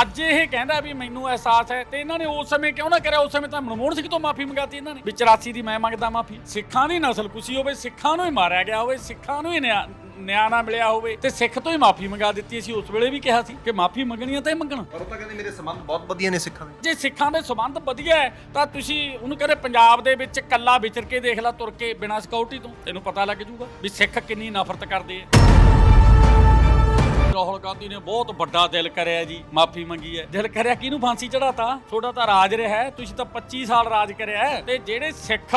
ਅੱਜ ਇਹ ਕਹਿੰਦਾ ਵੀ ਮੈਨੂੰ ਅਹਿਸਾਸ ਹੈ ਤੇ ਇਹਨਾਂ ਨੇ ਉਸ ਸਮੇਂ ਕਿਉਂ ਨਾ ਕਰਿਆ? ਉਸ ਸਮੇਂ ਤਾਂ ਮਨਮੋਹਨ ਸਿੰਘ ਤੋਂ ਮਾਫੀ ਮੰਗਾਤੀ ਇਹਨਾਂ ਨੇ। ਵੀ 84 ਦੀ ਮੈਂ ਮੰਗਦਾ ਮਾਫੀ। ਸਿੱਖਾਂ ਦੀ ਨਸਲ ਕੁਸ਼ੀ ਹੋਵੇ ਸਿੱਖਾਂ ਨੂੰ ਹੀ ਮਾਰਿਆ ਗਿਆ ਹੋਵੇ ਸਿੱਖਾਂ ਨੂੰ ਹੀ ਨਿਆ ਨਾ ਮਿਲਿਆ ਹੋਵੇ ਤੇ ਸਿੱਖ ਤੋਂ ਹੀ ਮਾਫੀ ਮੰਗਾ ਦਿੱਤੀ ਸੀ ਉਸ ਵੇਲੇ ਵੀ ਕਿਹਾ ਸੀ ਕਿ ਮਾਫੀ ਮੰਗਣੀ ਹੈ ਤਾਂ ਹੀ ਮੰਗਣਾ। ਪਰ ਉਹ ਤਾਂ ਕਹਿੰਦੇ ਮੇਰੇ ਸੰਬੰਧ ਬਹੁਤ ਵਧੀਆ ਨੇ ਸਿੱਖਾਂ ਦੇ। ਜੇ ਸਿੱਖਾਂ ਦੇ ਸੰਬੰਧ ਵਧੀਆ ਹੈ ਤਾਂ ਤੁਸੀਂ ਉਹਨੂੰ ਕਹਿੰਦੇ ਪੰਜਾਬ ਦੇ ਵਿੱਚ ਕੱਲਾ ਵਿਚਰ ਕੇ ਦੇਖ ਲੈ ਤੁਰ ਕੇ ਬਿਨਾਂ ਸਿਕਿਉਰਿਟੀ ਤੋਂ। ਤੈਨੂੰ ਪਤਾ ਲੱਗ ਜਾਊਗਾ ਵੀ ਸਿੱਖ ਕਿੰਨੀ ਨਫ਼ਰਤ ਕਰਦੇ ਆ। ਰਾਹੁਲ ਗਾਂਧੀ ਨੇ ਬਹੁਤ ਵੱਡਾ ਦਿਲ ਕਰਿਆ ਜੀ, ਮਾਫੀ ਮੰਗੀ ਹੈ। ਦਿਲ ਕਰਿਆ ਕਿਹਨੂੰ ਫਾਂਸੀ ਚੜਾਤਾ ਤੁਹਾਡਾ ਤਾਂ ਰਾਜ ਰਿਹਾ ਤੁਸੀਂ ਤਾਂ 25 ਸਾਲ ਰਾਜ ਕਰਿਆ ਤੇ ਜਿਹੜੇ ਸਿੱਖ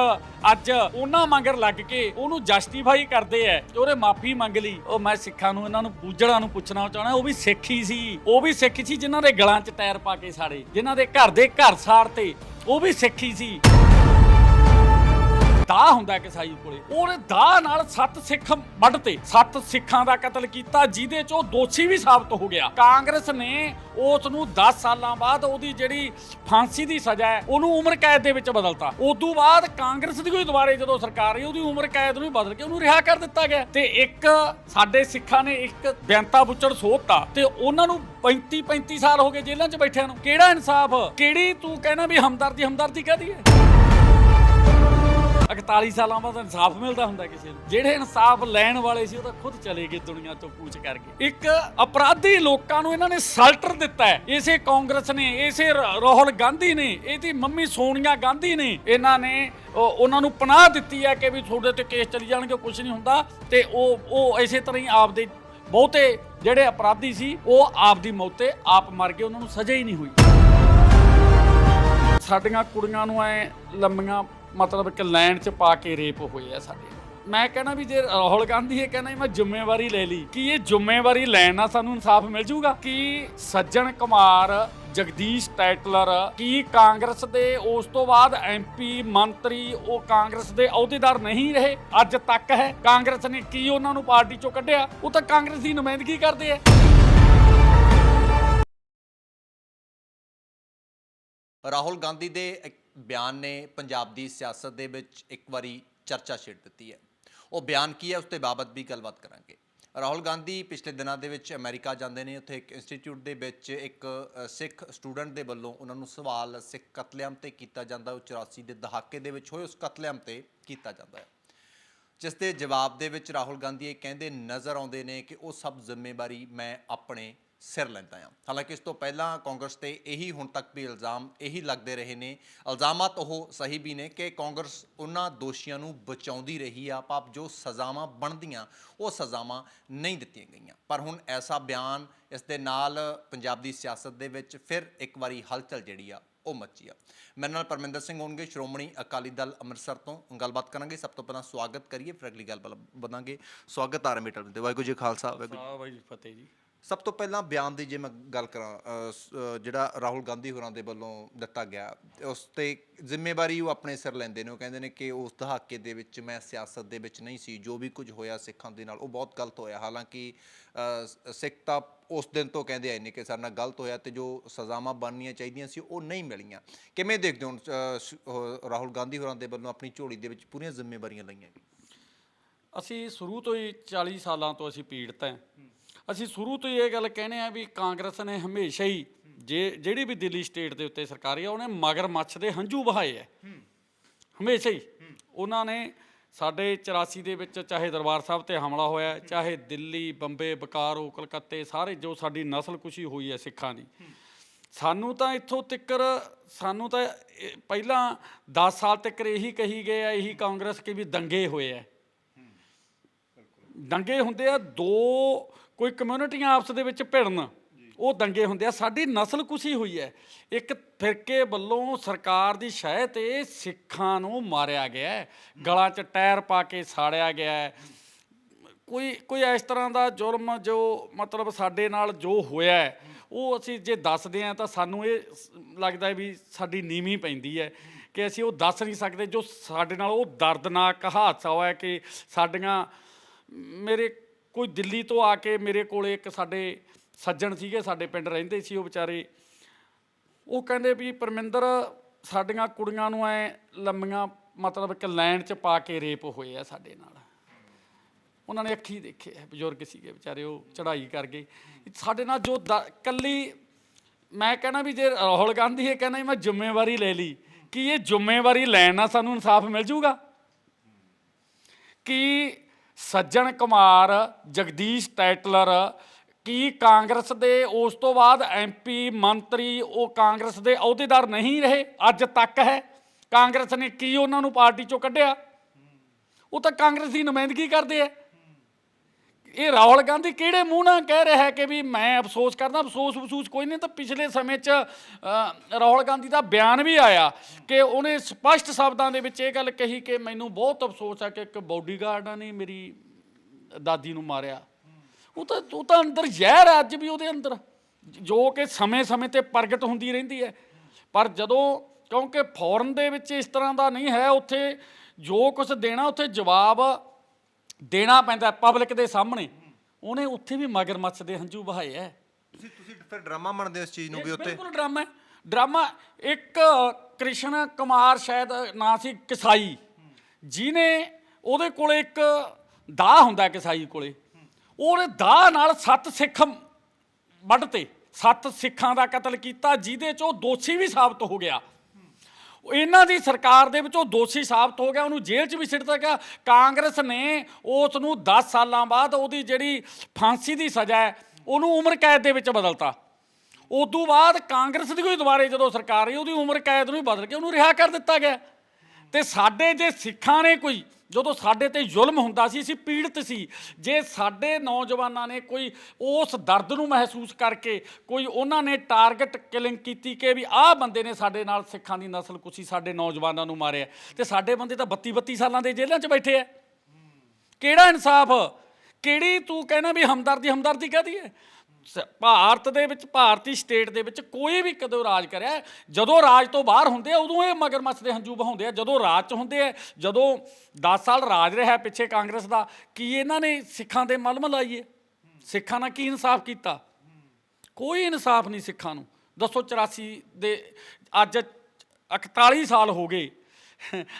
ਅੱਜ ਉਹਨਾਂ ਮੰਗਰ ਲੱਗ ਕੇ ਉਹਨੂੰ ਜਸਟੀਫਾਈ ਕਰਦੇ ਐ ਤੇ ਉਹਨੇ ਮਾਫੀ ਮੰਗ ਲਈ। ਉਹ ਮੈਂ ਸਿੱਖਾਂ ਨੂੰ, ਇਹਨਾਂ ਨੂੰ ਬੂਝੜਾਂ ਨੂੰ ਪੁੱਛਣਾ ਚਾਹਣਾ, ਉਹ ਵੀ ਸਿੱਖ ਹੀ ਸੀ। ਉਹ ਵੀ ਸਿੱਖ ਸੀ, ਜਿਨ੍ਹਾਂ ਦੇ ਗਲਾਂ 'ਚ ਟਾਇਰ ਪਾ ਕੇ ਸਾੜੇ, ਜਿਨ੍ਹਾਂ ਦੇ ਘਰ ਦੇ ਘਰ ਸਾੜ ਤੇ ਉਹ ਵੀ ਸਿੱਖ ਹੀ ਸੀ। ਦਾ ਹੁੰਦਾ ਕਸਾਈ ਕੋਲੇ। ਉਹਨੇ ਦਾ ਨਾਲ ਸੱਤ ਸਿੱਖ ਵੱਢਤੇ। ਸੱਤ ਸਿੱਖਾਂ ਦਾ ਕਤਲ ਕੀਤਾ, ਜਿਹਦੇ ਚ ਉਹ ਦੋਸ਼ੀ ਵੀ ਸਾਬਤ ਹੋ ਗਿਆ। ਕਾਂਗਰਸ ਨੇ ਉਸ ਨੂੰ 10 ਸਾਲਾਂ ਬਾਅਦ ਉਹਦੀ ਜਿਹੜੀ ਫਾਂਸੀ ਦੀ ਸਜ਼ਾ ਹੈ, ਉਹਨੂੰ ਉਮਰ ਕੈਦ ਦੇ ਵਿੱਚ ਬਦਲਤਾ। ਉਦੋਂ ਬਾਅਦ ਕਾਂਗਰਸ ਦੀ ਕੋਈ ਦੁਬਾਰੇ ਜਦੋਂ ਸਰਕਾਰ ਰਹੀ ਉਹਦੀ ਉਮਰ ਕੈਦ ਨੂੰ ਬਦਲ ਕੇ ਉਹਨੂੰ ਰਿਹਾ ਕਰ ਦਿੱਤਾ ਗਿਆ। ਤੇ ਇੱਕ ਸਾਡੇ ਸਿੱਖਾਂ ਨੇ ਇੱਕ ਬੈਂਤਾ ਬੁੱਚੜ ਸੋਧਤਾ ਤੇ ਉਹਨਾਂ ਨੂੰ 35 35 ਸਾਲ ਹੋ ਗਏ ਜੇਲ੍ਹਾਂ 'ਚ ਬੈਠਿਆਂ ਨੂੰ। ਕਿਹੜਾ ਇਨਸਾਫ? ਕਿਹੜੀ ਤੂੰ ਕਹਿਣਾ ਵੀ ਹਮਦਰਦੀ ਹਮਦਰਦੀ ਕਹਦੀ ਹੈ? 41 ਸਾਲਾਂ ਬਾਅਦ ਇਨਸਾਫ ਮਿਲਦਾ ਹੁੰਦਾ ਕਿਸੇ ਨੂੰ। ਜਿਹੜੇ ਇਨਸਾਫ ਲੈਣ ਵਾਲੇ ਸੀ, ਉਹ ਤਾਂ ਖੁਦ ਚਲੇ ਗਏ ਦੁਨੀਆ ਤੋਂ ਕੂਚ ਕਰਕੇ। ਇੱਕ ਅਪਰਾਧੀ ਲੋਕਾਂ ਨੂੰ ਇਹਨਾਂ ਨੇ ਸਲਟਰ ਦਿੱਤਾ ਹੈ। ਇਸੇ ਕਾਂਗਰਸ ਨੇ, ਇਸੇ ਰਾਹੁਲ ਗਾਂਧੀ ਨੇ, ਇਹਦੀ ਮੰਮੀ ਸੋਨੀਆ ਗਾਂਧੀ ਨੇ, ਇਹਨਾਂ ਨੇ ਉਹਨਾਂ ਨੂੰ ਪਨਾਹ ਦਿੱਤੀ ਹੈ ਕਿ ਵੀ ਤੁਹਾਡੇ ਤੇ ਕੇਸ ਚੱਲੀ ਜਾਣਗੇ ਕੁਝ ਨਹੀਂ ਹੁੰਦਾ। ਤੇ ਉਹ ਉਹ ਇਸੇ ਤਰ੍ਹਾਂ ਹੀ ਆਪਦੇ ਬਹੁਤੇ ਜਿਹੜੇ ਅਪਰਾਧੀ ਸੀ, ਉਹ ਆਪਦੀ ਮੌਤ ਤੇ ਆਪ ਮਰ ਗਏ, ਉਹਨਾਂ ਨੂੰ ਸਜ਼ਾ ਹੀ ਨਹੀਂ ਹੋਈ। ਸਾਡੀਆਂ ਕੁੜੀਆਂ ਨੂੰ ਐ ਲੰਮੀਆਂ ਮਤਲਬ ਕਿ ਲਾਈਨ 'ਚ ਪਾ ਕੇ ਰੇਪ ਹੋਏ ਆ ਸਾਡੇ। ਮੈਂ ਕਹਿੰਦਾ ਵੀ ਜੇ ਰਾਹੁਲ ਗਾਂਧੀ ਇਹ ਕਹਿੰਦਾ ਮੈਂ ਜ਼ਿੰਮੇਵਾਰੀ ਲੈ ਲਈ, ਕੀ ਇਹ ਜ਼ਿੰਮੇਵਾਰੀ ਲੈਣ ਨਾਲ ਸਾਨੂੰ ਇਨਸਾਫ ਮਿਲ ਜਾਊਗਾ ਕੀ ਸੱਜਣ ਕੁਮਾਰ, ਜਗਦੀਸ਼ ਟਾਈਟਲਰ ਕੀ ਕਾਂਗਰਸ ਦੇ ਉਸ ਤੋਂ ਬਾਅਦ ਐਮਪੀ ਮੰਤਰੀ, ਉਹ ਕਾਂਗਰਸ ਦੇ ਅਹੁਦੇਦਾਰ ਨਹੀਂ ਰਹੇ? ਅੱਜ ਤੱਕ ਹੈ, ਕਾਂਗਰਸ ਨੇ ਕੀ ਉਹਨਾਂ ਨੂੰ ਪਾਰਟੀ ਚੋਂ ਕੱਢਿਆ? ਉਹ ਤਾਂ ਕਾਂਗਰਸ ਦੀ ਨੁਮਾਇੰਦਗੀ ਕਰਦੇ ਆ। ਰਾਹੁਲ ਗਾਂਧੀ ਦੇ ਬਿਆਨ ਨੇ ਪੰਜਾਬ ਦੀ ਸਿਆਸਤ ਦੇ ਵਿੱਚ ਇੱਕ ਵਾਰੀ ਚਰਚਾ ਛੇੜ ਦਿੱਤੀ ਹੈ। ਉਹ ਬਿਆਨ ਕੀ ਹੈ, ਉਸ ਤੇ ਬਾਬਤ ਵੀ ਗੱਲਬਾਤ ਕਰਾਂਗੇ। ਰਾਹੁਲ ਗਾਂਧੀ ਪਿਛਲੇ ਦਿਨਾਂ ਦੇ ਵਿੱਚ ਅਮਰੀਕਾ ਜਾਂਦੇ ਨੇ, ਉੱਥੇ ਇੱਕ ਇੰਸਟੀਚਿਊਟ ਦੇ ਵਿੱਚ ਇੱਕ ਸਿੱਖ ਸਟੂਡੈਂਟ ਦੇ ਵੱਲੋਂ ਉਹਨਾਂ ਨੂੰ ਸਵਾਲ ਸਿੱਖ ਕਤਲੇਆਮ ਤੇ ਕੀਤਾ ਜਾਂਦਾ, ਉਹ 84 ਦੇ ਦਹਾਕੇ ਦੇ ਵਿੱਚ ਹੋਏ, ਉਸ ਕਤਲੇਆਮ ਤੇ ਕੀਤਾ ਜਾਂਦਾ ਹੈ। ਜਿਸ ਦੇ ਜਵਾਬ ਦੇ ਵਿੱਚ ਰਾਹੁਲ ਗਾਂਧੀ ਇਹ ਕਹਿੰਦੇ ਨਜ਼ਰ ਆਉਂਦੇ ਨੇ ਕਿ ਉਹ ਸਭ ਜ਼ਿੰਮੇਵਾਰੀ ਮੈਂ ਆਪਣੇ ਸਿਰ ਲੈਂਦਾ ਆ ਹਾਲਾਂਕਿ ਇਸ ਤੋਂ ਪਹਿਲਾਂ ਕਾਂਗਰਸ ਤੇ ਇਹੀ ਹੁਣ ਤੱਕ ਵੀ ਇਲਜ਼ਾਮ ਇਹੀ ਲੱਗਦੇ ਰਹੇ ਨੇ। ਇਲਜ਼ਾਮਾਤ ਉਹ ਸਹੀ ਵੀ ਨੇ ਕਿ ਕਾਂਗਰਸ ਉਹਨਾਂ ਦੋਸ਼ੀਆਂ ਨੂੰ ਬਚਾਉਂਦੀ ਰਹੀ ਆ। ਪਾਪ ਜੋ ਸਜ਼ਾਵਾਂ ਬਣਦੀਆਂ, ਉਹ ਸਜ਼ਾਵਾਂ ਨਹੀਂ ਦਿੱਤੀਆਂ ਗਈਆਂ। ਪਰ ਹੁਣ ਐਸਾ ਬਿਆਨ ਇਸ ਦੇ ਨਾਲ ਪੰਜਾਬ ਦੀ ਸਿਆਸਤ ਦੇ ਵਿੱਚ ਫਿਰ ਇੱਕ ਵਾਰੀ ਹਲਚਲ ਜਿਹੜੀ ਆ, ਉਹ ਮੱਚੀ ਆ। ਮੇਰੇ ਨਾਲ ਪਰਮਿੰਦਰ ਸਿੰਘ ਹੋਣਗੇ, ਸ਼੍ਰੋਮਣੀ ਅਕਾਲੀ ਦਲ ਅੰਮ੍ਰਿਤਸਰ ਤੋਂ। ਗੱਲਬਾਤ ਕਰਾਂਗੇ। ਸਭ ਤੋਂ ਪਹਿਲਾਂ ਸਵਾਗਤ ਕਰੀਏ, ਫਿਰ ਅਗਲੀ ਗੱਲ ਬਣਾਂਗੇ। ਸਵਾਗਤ ਆ ਦੇ ਵਾਹਿਗੁਰੂ ਜੀ ਖਾਲਸਾ, ਵਾਹਿਗੁਰੂ ਆ ਬਾਈ ਫਤਿਹ ਜੀ। ਸਭ ਤੋਂ ਪਹਿਲਾਂ ਬਿਆਨ ਦੀ ਜੇ ਮੈਂ ਗੱਲ ਕਰਾਂ ਅ, ਸ- ਅ, ਜਿਹੜਾ ਰਾਹੁਲ ਗਾਂਧੀ ਹੋਰਾਂ ਦੇ ਵੱਲੋਂ ਦਿੱਤਾ ਗਿਆ ਉਸ ਤੇ ਜ਼ਿੰਮੇਵਾਰੀ ਉਹ ਆਪਣੇ ਸਿਰ ਲੈਂਦੇ ਨੇ। ਉਹ ਕਹਿੰਦੇ ਨੇ ਕਿ ਉਸ ਦਹਾਕੇ ਦੇ ਵਿੱਚ ਮੈਂ ਸਿਆਸਤ ਦੇ ਵਿੱਚ ਨਹੀਂ ਸੀ ਜੋ ਵੀ ਕੁਝ ਹੋਇਆ ਸਿੱਖਾਂ ਦੇ ਨਾਲ ਉਹ ਬਹੁਤ ਗਲਤ ਹੋਇਆ। ਹਾਲਾਂਕਿ ਅ, ਸ- ਸਿੱਖ ਤਾਂ ਉਸ ਦਿਨ ਤੋਂ ਕਹਿੰਦੇ ਆਏ ਨੇ ਕਿ ਸਾਡੇ ਨਾਲ ਗਲਤ ਹੋਇਆ ਤੇ ਜੋ ਸਜ਼ਾਵਾਂ ਬਣਨੀਆਂ ਚਾਹੀਦੀਆਂ ਸੀ ਉਹ ਨਹੀਂ ਮਿਲੀਆਂ। ਕਿਵੇਂ ਦੇਖਦੇ ਹੋ ਅ, ਸ- ਉਹ ਰਾਹੁਲ ਗਾਂਧੀ ਹੋਰਾਂ ਦੇ ਵੱਲੋਂ ਆਪਣੀ ਝੋਲੀ ਦੇ ਵਿੱਚ ਪੂਰੀਆਂ ਜ਼ਿੰਮੇਵਾਰੀਆਂ ਲਈਆਂ ਗਈਆਂ? ਅਸੀਂ ਸ਼ੁਰੂ ਤੋਂ ਹੀ 40 ਸਾਲਾਂ ਤੋਂ ਅਸੀਂ ਪੀੜਤ ਹਾਂ। ਅਸੀਂ ਸ਼ੁਰੂ ਤੋਂ ਹੀ ਇਹ ਗੱਲ ਕਹਿੰਦੇ ਆ ਵੀ ਕਾਂਗਰਸ ਨੇ ਹਮੇਸ਼ਾ ਹੀ ਜੇ ਜਿਹੜੀ ਵੀ ਦਿੱਲੀ ਸਟੇਟ ਦੇ ਉੱਤੇ ਸਰਕਾਰੀ ਆ, ਉਹਨੇ ਮਗਰਮੱਛ ਦੇ ਹੰਝੂ ਵਹਾਏ ਐ ਹਮੇਸ਼ਾ ਹੀ। ਉਹਨਾਂ ਨੇ ਸਾਡੇ 84 ਦੇ ਵਿੱਚ ਚਾਹੇ ਦਰਬਾਰ ਸਾਹਿਬ ਤੇ ਹਮਲਾ ਹੋਇਆ, ਚਾਹੇ ਦਿੱਲੀ, ਬੰਬੇ, ਬਕਾਰੋ, ਕਲਕੱਤੇ, ਸਾਰੇ ਜੋ ਸਾਡੀ ਨਸਲ ਕੁਸ਼ੀ ਹੋਈ ਹੈ ਸਿੱਖਾਂ ਦੀ। ਸਾਨੂੰ ਤਾਂ ਇੱਥੋਂ ਤਿੱਕਰ, ਸਾਨੂੰ ਤਾਂ ਪਹਿਲਾਂ 10 ਸਾਲ ਤੱਕ ਇਹੀ ਕਹੀ ਗਏ ਆ, ਇਹੀ ਕਾਂਗਰਸ ਕੇ ਵੀ ਦੰਗੇ ਹੋਏ ਆ। ਦੰਗੇ ਹੁੰਦੇ ਆ ਦੋ ਕੋਈ ਕਮਿਊਨਿਟੀਆਂ ਆਪਸ ਦੇ ਵਿੱਚ ਭਿੜਨ ਉਹ ਦੰਗੇ ਹੁੰਦੇ ਆ। ਸਾਡੀ ਨਸਲ ਕੁਸ਼ੀ ਹੋਈ ਹੈ। ਇੱਕ ਫਿਰਕੇ ਵੱਲੋਂ ਸਰਕਾਰ ਦੀ ਸ਼ਹਿ ਤੇ ਸਿੱਖਾਂ ਨੂੰ ਮਾਰਿਆ ਗਿਆ ਹੈ। ਗਲਾਂ 'ਚ ਟਾਇਰ ਪਾ ਕੇ ਸਾੜਿਆ ਗਿਆ ਹੈ। ਕੋਈ ਕੋਈ ਇਸ ਤਰ੍ਹਾਂ ਦਾ ਜ਼ੁਲਮ ਜੋ ਮਤਲਬ ਸਾਡੇ ਨਾਲ ਜੋ ਹੋਇਆ ਹੈ, ਉਹ ਅਸੀਂ ਜੇ ਦੱਸਦੇ ਆ ਤਾਂ ਸਾਨੂੰ ਇਹ ਲੱਗਦਾ ਵੀ ਸਾਡੀ ਨੀਵੀਂ ਪੈਂਦੀ ਹੈ ਕਿ ਅਸੀਂ ਉਹ ਦੱਸ ਨਹੀਂ ਸਕਦੇ। ਜੋ ਸਾਡੇ ਨਾਲ ਉਹ ਦਰਦਨਾਕ ਹਾਦਸਾ ਹੋਇਆ ਕਿ ਸਾਡੀਆਂ ਮੇਰੇ ਕੋਈ ਦਿੱਲੀ ਤੋਂ ਆ ਕੇ ਮੇਰੇ ਕੋਲੇ ਇੱਕ ਸਾਡੇ ਸੱਜਣ ਸੀਗੇ ਸਾਡੇ ਪਿੰਡ ਰਹਿੰਦੇ ਸੀ ਉਹ ਵਿਚਾਰੇ। ਉਹ ਕਹਿੰਦੇ ਵੀ ਪਰਮਿੰਦਰ ਸਾਡੀਆਂ ਕੁੜੀਆਂ ਨੂੰ ਐ ਲੰਮੀਆਂ ਮਤਲਬ ਇੱਕ ਲਾਈਨ 'ਚ ਪਾ ਕੇ ਰੇਪ ਹੋਏ ਆ ਸਾਡੇ ਨਾਲ। ਉਹਨਾਂ ਨੇ ਅੱਖੀ ਦੇਖੇ ਆ, ਬਜ਼ੁਰਗ ਸੀਗੇ ਵਿਚਾਰੇ ਉਹ ਚੜ੍ਹਾਈ ਕਰ ਗਏ ਸਾਡੇ ਨਾਲ ਜੋ ਦ- ਕੱਲੀ ਮੈਂ ਕਹਿੰਦਾ ਵੀ ਜੇ ਰਾਹੁਲ ਗਾਂਧੀ ਇਹ ਕਹਿੰਦਾ ਵੀ ਮੈਂ ਜ਼ਿੰਮੇਵਾਰੀ ਲੈ ਲਈ ਕਿ ਇਹ ਜ਼ਿੰਮੇਵਾਰੀ ਲੈਣ ਨਾਲ ਸਾਨੂੰ ਇਨਸਾਫ ਮਿਲ ਜੂਗਾ? ਕੀ ਸੱਜਣ ਕੁਮਾਰ, ਜਗਦੀਸ਼ ਟੈਟਲਰ, ਕੀ ਕਾਂਗਰਸ ਦੇ ਉਸ ਤੋਂ ਬਾਅਦ ਐਮਪੀ ਮੰਤਰੀ, ਉਹ ਕਾਂਗਰਸ ਦੇ ਅਹੁਦੇਦਾਰ ਨਹੀਂ ਰਹੇ, ਅੱਜ ਤੱਕ ਹੈ। ਕਾਂਗਰਸ ਨੇ ਕੀ ਉਹਨਾਂ ਨੂੰ ਪਾਰਟੀ ਚੋਂ ਕੱਢਿਆ? ਉਹ ਤਾਂ ਕਾਂਗਰਸ ਦੀ ਨੁਮਾਇੰਦਗੀ ਕਰਦੇ ਆ। ਇਹ ਰਾਹੁਲ ਗਾਂਧੀ ਕਿਹੜੇ ਮੂੰਹ ਨਾਲ ਕਹਿ ਰਿਹਾ ਹੈ ਕਿ ਵੀ ਮੈਂ ਅਫਸੋਸ ਕਰਦਾ, ਅਫਸੋਸ ਅਫਸੋਸ ਕੋਈ ਨਹੀਂ, ਤਾਂ ਪਿਛਲੇ ਸਮੇਂ 'ਚ ਰਾਹੁਲ ਗਾਂਧੀ ਦਾ ਬਿਆਨ ਵੀ ਆਇਆ ਕਿ ਉਹਨੇ ਸਪਸ਼ਟ ਸ਼ਬਦਾਂ ਦੇ ਵਿੱਚ ਇਹ ਗੱਲ ਕਹੀ ਕਿ ਮੈਨੂੰ ਬਹੁਤ ਅਫਸੋਸ ਹੈ ਕਿ ਇੱਕ ਬਾਡੀਗਾਰਡਾਂ ਨੇ ਮੇਰੀ ਦਾਦੀ ਨੂੰ ਮਾਰਿਆ। ਉਹ ਤਾਂ ਉਹ ਤਾਂ ਅੰਦਰ ਜ਼ਹਿਰ ਹੈ ਅੱਜ ਵੀ ਉਹਦੇ ਅੰਦਰ, ਜੋ ਕਿ ਸਮੇਂ-ਸਮੇਂ ਤੇ ਪ੍ਰਗਟ ਹੁੰਦੀ ਰਹਿੰਦੀ ਹੈ। ਪਰ ਜਦੋਂ, ਕਿਉਂਕਿ ਫੌਰਨ ਦੇ ਵਿੱਚ ਇਸ ਤਰ੍ਹਾਂ ਦਾ ਨਹੀਂ ਹੈ, ਉੱਥੇ ਜੋ ਕੁਝ ਦੇਣਾ, ਉੱਥੇ ਜਵਾਬ ਦੇਣਾ ਪੈਂਦਾ ਪਬਲਿਕ ਦੇ ਸਾਹਮਣੇ। ਉਹਨੇ ਉੱਥੇ ਵੀ ਮਗਰਮੱਛ ਦੇ ਹੰਝੂ ਬਹਾਏ ਐ। ਤੁਸੀਂ ਤੁਸੀਂ ਫਿਰ ਡਰਾਮਾ ਮੰਨਦੇ ਹੋ ਇਸ ਚੀਜ਼ ਨੂੰ ਵੀ ਉੱਥੇ ਬਿਲਕੁਲ ਡਰਾਮਾ ਹੈ ਡਰਾਮਾ ਇੱਕ ਕ੍ਰਿਸ਼ਨ ਕੁਮਾਰ ਸ਼ਾਇਦ ਨਾਂ ਸੀ ਕਸਾਈ। ਜਿਹਨੇ ਉਹਦੇ ਕੋਲੇ ਇੱਕ ਦਾਹ ਹੁੰਦਾ ਕਸਾਈ ਕੋਲੇ। ਉਹਨੇ ਦਾਹ ਨਾਲ ਸੱਤ ਸਿੱਖ ਵੱਢਤੇ। ਸੱਤ ਸਿੱਖਾਂ ਦਾ ਕਤਲ ਕੀਤਾ ਜਿਹਦੇ ਚ ਉਹ ਦੋਸ਼ੀ ਵੀ ਸਾਬਤ ਹੋ ਗਿਆ। ਇਹਨਾਂ ਦੀ ਸਰਕਾਰ ਦੇ ਵਿੱਚ ਉਹ ਦੋਸ਼ੀ ਸਾਬਤ ਹੋ ਗਿਆ, ਉਹਨੂੰ ਜੇਲ੍ਹ 'ਚ ਵੀ ਸਿੱਟਦਾ ਗਿਆ। ਕਾਂਗਰਸ ਨੇ ਉਸ ਨੂੰ 10 ਸਾਲਾਂ ਬਾਅਦ ਉਹਦੀ ਜਿਹੜੀ ਫਾਂਸੀ ਦੀ ਸਜ਼ਾ ਹੈ, ਉਹਨੂੰ ਉਮਰ ਕੈਦ ਦੇ ਵਿੱਚ ਬਦਲਤਾ। ਉਦੋਂ ਬਾਅਦ ਕਾਂਗਰਸ ਦੀ ਕੋਈ ਦੁਬਾਰੇ ਜਦੋਂ ਸਰਕਾਰ ਆਈ, ਉਹਦੀ ਉਮਰ ਕੈਦ ਨੂੰ ਹੀ ਬਦਲ ਕੇ ਉਹਨੂੰ ਰਿਹਾ ਕਰ ਦਿੱਤਾ ਗਿਆ। ਤੇ ਸਾਡੇ ਜੇ ਸਿੱਖਾਂ ਨੇ ਕੋਈ, ਜਦੋਂ ਸਾਡੇ ਤੇ ਜ਼ੁਲਮ ਹੁੰਦਾ ਸੀ, ਅਸੀਂ ਪੀੜਤ ਸੀ, ਜੇ ਸਾਡੇ ਨੌਜਵਾਨਾਂ ਨੇ ਕੋਈ ਉਸ ਦਰਦ ਨੂੰ ਮਹਿਸੂਸ ਕਰਕੇ ਕੋਈ ਉਹਨਾਂ ਨੇ ਟਾਰਗੇਟ ਕਿਲਿੰਗ ਕੀਤੀ ਕਿ ਵੀ ਆਹ ਬੰਦੇ ਨੇ ਸਾਡੇ ਨਾਲ ਸਿੱਖਾਂ ਦੀ ਨਸਲ ਕੁਸੀ ਸਾਡੇ ਨੌਜਵਾਨਾਂ ਨੂੰ ਮਾਰਿਆ, ਤੇ ਸਾਡੇ ਬੰਦੇ ਤਾਂ 32 32 ਸਾਲਾਂ ਦੇ ਜੇਲ੍ਹਾਂ 'ਚ ਬੈਠੇ ਆ। ਕਿਹੜਾ ਇਨਸਾਫ? ਕਿਹੜੀ ਤੂੰ ਕਹਿਣਾ ਵੀ ਹਮਦਰਦੀ ਹਮਦਰਦੀ ਕਹਦੀ ਹੈ? ਸ- ਭਾਰਤ ਦੇ ਵਿੱਚ ਭਾਰਤੀ ਸਟੇਟ ਦੇ ਵਿੱਚ ਕੋਈ ਵੀ ਕਦੋਂ ਰਾਜ ਕਰਿਆ ਹੈ, ਜਦੋਂ ਰਾਜ ਤੋਂ ਬਾਹਰ ਹੁੰਦੇ ਆ ਉਦੋਂ ਇਹ ਮਗਰਮੱਛ ਦੇ ਹੰਝੂ ਬਹਾਉਂਦੇ ਆ। ਜਦੋਂ ਰਾਜ 'ਚ ਹੁੰਦੇ ਆ ਜਦੋਂ 10 ਸਾਲ ਰਾਜ ਰਿਹਾ ਪਿੱਛੇ ਕਾਂਗਰਸ ਦਾ ਕੀ ਇਹਨਾਂ ਨੇ ਸਿੱਖਾਂ ਦੇ ਮਲਮ ਲਾਈਏ? ਸਿੱਖਾਂ ਨਾਲ ਕੀ ਇਨਸਾਫ ਕੀਤਾ? ਕੋਈ ਇਨਸਾਫ ਨਹੀਂ ਸਿੱਖਾਂ ਨੂੰ। ਦੱਸੋ 84 ਦੇ ਅੱਜ 41 ਸਾਲ ਹੋ ਗਏ।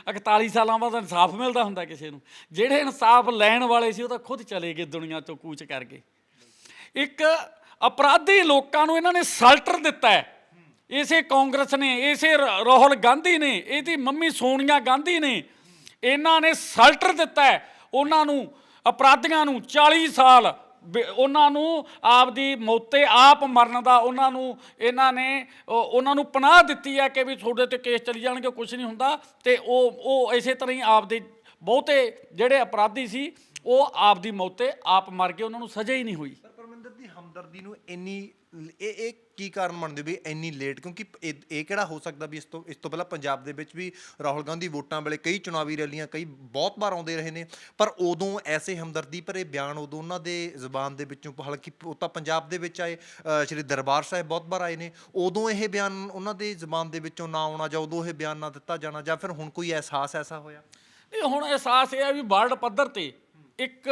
41 ਸਾਲਾਂ ਬਾਅਦ ਇਨਸਾਫ ਮਿਲਦਾ ਹੁੰਦਾ ਕਿਸੇ ਨੂੰ। ਜਿਹੜੇ ਇਨਸਾਫ ਲੈਣ ਵਾਲੇ ਸੀ ਉਹ ਤਾਂ ਖੁਦ ਚਲੇ ਗਏ ਦੁਨੀਆ ਤੋਂ ਕੂਚ ਕਰਕੇ। ਇੱਕ ਅਪਰਾਧੀ ਲੋਕਾਂ ਨੂੰ ਇਹਨਾਂ ਨੇ ਸਲਟਰ ਦਿੱਤਾ ਹੈ। ਇਸੇ ਕਾਂਗਰਸ ਨੇ, ਇਸੇ ਰ- ਰਾਹੁਲ ਗਾਂਧੀ ਨੇ, ਇਹਦੀ ਮੰਮੀ ਸੋਨੀਆ ਗਾਂਧੀ ਨੇ, ਇਹਨਾਂ ਨੇ ਸਲਟਰ ਦਿੱਤਾ ਹੈ। ਉਹਨਾਂ ਨੂੰ, ਅਪਰਾਧੀਆਂ ਨੂੰ 40 ਸਾਲ ਬ- ਉਹਨਾਂ ਨੂੰ ਆਪਦੀ ਮੌਤੇ ਆਪ ਮਰਨ ਦਾ ਉਹਨਾਂ ਨੂੰ, ਇਹਨਾਂ ਨੇ ਉਹਨਾਂ ਨੂੰ ਪਨਾਹ ਦਿੱਤੀ ਹੈ ਕਿ ਵੀ ਤੁਹਾਡੇ ਤੇ ਕੇਸ ਚਲੀ ਜਾਣਗੇ ਕੁਝ ਨਹੀਂ ਹੁੰਦਾ। ਤੇ ਉਹ ਉਹ ਇਸੇ ਤਰ੍ਹਾਂ ਹੀ ਆਪਦੇ ਬਹੁਤੇ ਜਿਹੜੇ ਅਪਰਾਧੀ ਸੀ, ਉਹ ਆਪਦੀ ਮੌਤੇ ਆਪ ਮਰ ਗਏ, ਉਹਨਾਂ ਨੂੰ ਸਜ਼ਾ ਹੀ ਨਹੀਂ ਹੋਈ। ਪਰ ਦੀ ਹਮਦਰਦੀ ਨੂੰ ਇੰਨੀ ਇਹ ਇਹ ਕੀ ਕਾਰਨ ਮੰਨਦੇ ਹੋ ਵੀ ਇੰਨੀ ਲੇਟ ਕਿਉਂਕਿ ਇਹ ਇਹ ਕਿਹੜਾ ਹੋ ਸਕਦਾ ਵੀ ਇਸ ਤੋਂ ਇਸ ਤੋਂ ਪਹਿਲਾਂ ਪੰਜਾਬ ਦੇ ਵਿੱਚ ਵੀ ਰਾਹੁਲ ਗਾਂਧੀ ਵੋਟਾਂ ਵੇਲੇ ਕਈ ਚੁਣਾਵੀ ਰੈਲੀਆਂ ਕਈ ਬਹੁਤ ਵਾਰ ਆਉਂਦੇ ਰਹੇ ਨੇ, ਪਰ ਉਦੋਂ ਐਸੇ ਹਮਦਰਦੀ ਭਰੇ ਬਿਆਨ ਉਦੋਂ ਉਹਨਾਂ ਦੇ ਜ਼ੁਬਾਨ ਦੇ ਵਿੱਚੋਂ ਹਾਲਾਂਕਿ ਉਹ ਤਾਂ ਪੰਜਾਬ ਦੇ ਵਿੱਚ ਆਏ ਸ਼੍ਰੀ ਦਰਬਾਰ ਸਾਹਿਬ ਬਹੁਤ ਵਾਰ ਆਏ ਨੇ, ਉਦੋਂ ਇਹ ਬਿਆਨ ਉਹਨਾਂ ਦੇ ਜ਼ੁਬਾਨ ਦੇ ਵਿੱਚੋਂ ਨਾ ਆਉਣਾ ਜਾਂ ਉਦੋਂ ਇਹ ਬਿਆਨ ਨਾ ਦਿੱਤਾ ਜਾਣਾ ਜਾਂ ਫਿਰ ਹੁਣ ਕੋਈ ਅਹਿਸਾਸ ਐਸਾ ਹੋਇਆ? ਇਹ ਹੁਣ ਅਹਿਸਾਸ ਇਹ ਹੈ ਵੀ ਵਰਲਡ ਪੱਧਰ ਤੇ ਇੱਕ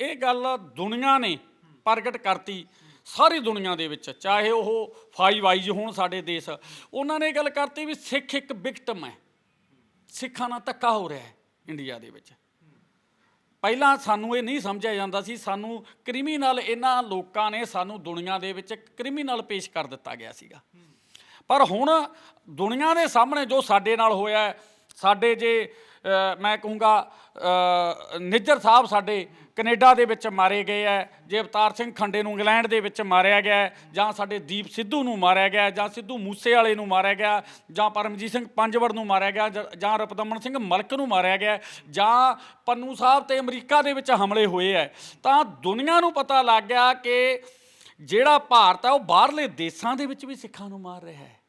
ਇਹ ਗੱਲ ਦੁਨੀਆ ਨੇ ਪ੍ਰਗਟ ਕਰਤੀ ਸਾਰੀ ਦੁਨੀਆ ਦੇ ਵਿੱਚ, ਚਾਹੇ ਉਹ ਫਾਈਵ ਆਈਜ਼ ਹੋਣ ਸਾਡੇ ਦੇਸ਼। ਉਹਨਾਂ ਨੇ ਇਹ ਗੱਲ ਕਰਤੀ ਵੀ ਸਿੱਖ ਇੱਕ ਵਿਕਟਮ ਹੈ। ਸਿੱਖਾਂ ਨਾਲ ਧੱਕਾ ਹੋ ਰਿਹਾ ਹੈ ਇੰਡੀਆ ਦੇ ਵਿੱਚ। ਪਹਿਲਾਂ ਸਾਨੂੰ ਇਹ ਨਹੀਂ ਸਮਝਿਆ ਜਾਂਦਾ ਸੀ, ਸਾਨੂੰ ਕ੍ਰਿਮੀਨਲ ਇਹਨਾਂ ਲੋਕਾਂ ਨੇ ਸਾਨੂੰ ਦੁਨੀਆ ਦੇ ਵਿੱਚ ਕ੍ਰਿਮੀਨਲ ਪੇਸ਼ ਕਰ ਦਿੱਤਾ ਗਿਆ ਸੀਗਾ। ਪਰ ਹੁਣ ਦੁਨੀਆ ਦੇ ਸਾਹਮਣੇ ਜੋ ਸਾਡੇ ਨਾਲ ਹੋਇਆ ਸਾਡੇ ਜੇ ਮੈਂ ਕਹੂੰਗਾ ਨਿੱਜਰ ਸਾਹਿਬ ਸਾਡੇ ਕੈਨੇਡਾ ਦੇ ਵਿੱਚ ਮਾਰੇ ਗਏ ਹੈ ਜੇ ਅਵਤਾਰ ਸਿੰਘ ਖੰਡੇ ਨੂੰ ਇੰਗਲੈਂਡ ਦੇ ਵਿੱਚ ਮਾਰਿਆ ਗਿਆ ਜਾਂ ਸਾਡੇ ਦੀਪ ਸਿੱਧੂ ਨੂੰ ਮਾਰਿਆ ਗਿਆ ਜਾਂ ਸਿੱਧੂ ਮੂਸੇ ਵਾਲੇ ਨੂੰ ਮਾਰਿਆ ਗਿਆ ਜਾਂ ਪਰਮਜੀਤ ਸਿੰਘ ਪੰਜਵੜ ਨੂੰ ਮਾਰਿਆ ਗਿਆ ਜ- ਜਾਂ ਰਪਦਮਨ ਸਿੰਘ ਮਲਕ ਨੂੰ ਮਾਰਿਆ ਗਿਆ ਜਾਂ ਪੰਨੂ ਸਾਹਿਬ ਤੇ ਅਮਰੀਕਾ ਦੇ ਵਿੱਚ ਹਮਲੇ ਹੋਏ ਹੈ ਤਾਂ ਦੁਨੀਆ ਨੂੰ ਪਤਾ ਲੱਗ ਗਿਆ ਕਿ ਜਿਹੜਾ ਭਾਰਤ ਹੈ ਉਹ ਬਾਹਰਲੇ ਦੇਸ਼ਾਂ ਦੇ ਵਿੱਚ ਵੀ ਸਿੱਖਾਂ ਨੂੰ ਮਾਰ ਰਿਹਾ ਹੈ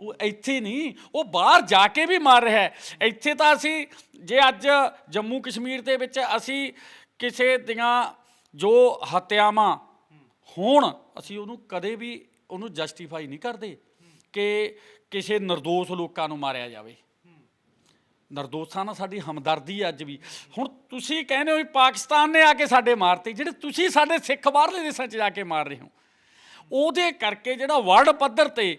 ਉਹ ਇੱਥੇ ਨਹੀਂ, ਉਹ ਬਾਹਰ ਜਾ ਕੇ ਵੀ ਮਾਰ ਰਿਹਾ ਹੈ। ਇੱਥੇ ਤਾਂ ਅਸੀਂ, ਜੇ ਅੱਜ ਜੰਮੂ ਕਸ਼ਮੀਰ ਦੇ ਵਿੱਚ ਅਸੀਂ ਕਿਸੇ ਦੀਆਂ ਜੋ ਹੱਤਿਆਵਾਂ ਹੋਣ, ਅਸੀਂ ਉਹਨੂੰ ਕਦੇ ਵੀ ਉਹਨੂੰ ਜਸਟੀਫਾਈ ਨਹੀਂ ਕਰਦੇ ਕਿ ਕਿਸੇ નિર્ਦੋਸ਼ ਲੋਕਾਂ ਨੂੰ ਮਾਰਿਆ ਜਾਵੇ। ਨਿਰਦੋਸ਼ਾਂ ਨਾਲ ਸਾਡੀ ਹਮਦਰਦੀ ਹੈ ਅੱਜ ਵੀ। ਹੁਣ ਤੁਸੀਂ ਕਹਿੰਦੇ ਹੋ ਵੀ ਪਾਕਿਸਤਾਨ ਨੇ ਆ ਕੇ ਸਾਡੇ ਮਾਰਤੇ, ਜਿਹੜੇ ਤੁਸੀਂ ਸਾਡੇ ਸਿੱਖ ਬਾਹਰਲੇ ਦੇਸ਼ਾਂ 'ਚ ਜਾ ਕੇ ਮਾਰ ਰਹੇ ਹੋ। ਉਹਦੇ ਕਰਕੇ ਜਿਹੜਾ ਵਰਲਡ ਪੱਧਰ ਤੇ